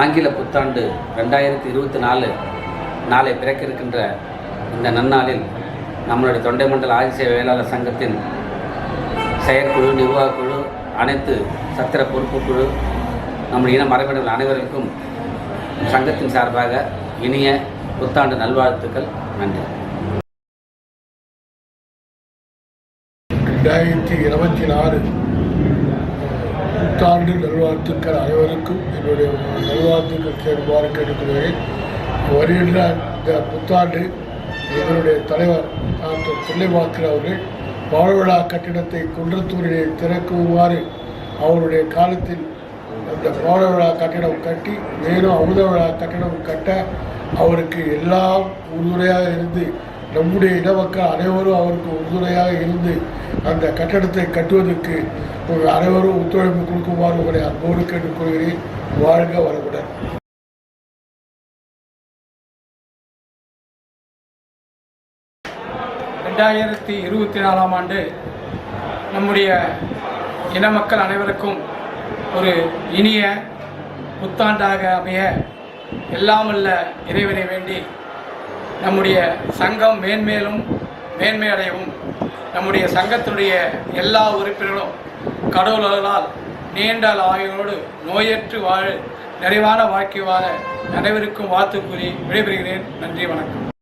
ஆங்கில புத்தாண்டு ரெண்டாயிரத்தி இருபத்தி நாலு நாளை பிறக்க இருக்கின்ற இந்த நன்னாளில் நம்மளுடைய தொண்டைமண்டல ஆதிசய வேளாளர் சங்கத்தின் செயற்குழு நிர்வாகக்குழு அனைத்து சத்திர பொறுப்பு குழு நம்முடைய இன மரபினர்கள் அனைவருக்கும் சங்கத்தின் சார்பாக இனிய புத்தாண்டு நல்வாழ்த்துக்கள். நன்றி. ரெண்டாயிரத்தி இருபத்தி நாலு புத்தாண்டு நல்வாழ்த்துக்கள் அனைவருக்கும் என்னுடைய நல்வாழ்த்துக்கள் கேட்குமாறு கேட்டுக்கொள்கிறேன். வருகின்ற இந்த புத்தாண்டு எங்களுடைய தலைவர் டாக்டர் பிள்ளைவாக்கர் அவர்கள் பாலவிழா கட்டிடத்தை குன்றத்தூரிலே திறக்குமாறு அவருடைய காலத்தில் அந்த பாலவிழா கட்டிடம் கட்டி மேலும் அமுத விழா கட்டிடம் கட்ட அவருக்கு எல்லாம் உறுதுணையாக இருந்து நம்முடைய இடமக்கள் அனைவரும் அவருக்கு உறுதுணையாக இருந்து அந்த கட்டடத்தை கட்டுவதற்கு உங்கள் அனைவரும் ஒத்துழைப்பு கொடுக்குமாறு உங்களை அன்போடு கேட்டுக்கொள்கிறேன். வாழ்க வளமுடன். ரெண்டாயிரத்தி இருபத்தி நாலாம் ஆண்டு நம்முடைய இன மக்கள் அனைவருக்கும் ஒரு இனிய புத்தாண்டாக அமைய எல்லாம் வல்ல இறைவனை வேண்டி நம்முடைய சங்கம் மேன்மேலும் மேன்மை அடையவும் நம்முடைய சங்கத்துடைய எல்லா உறுப்பினர்களும் கடவுளால் நீண்ட ஆயுளோடு நோயற்று வாழ நிறைவான வாழ்க்கை வாழ அனைவருக்கும் வாழ்த்து கூறி விடைபெறுகிறேன். நன்றி வணக்கம்.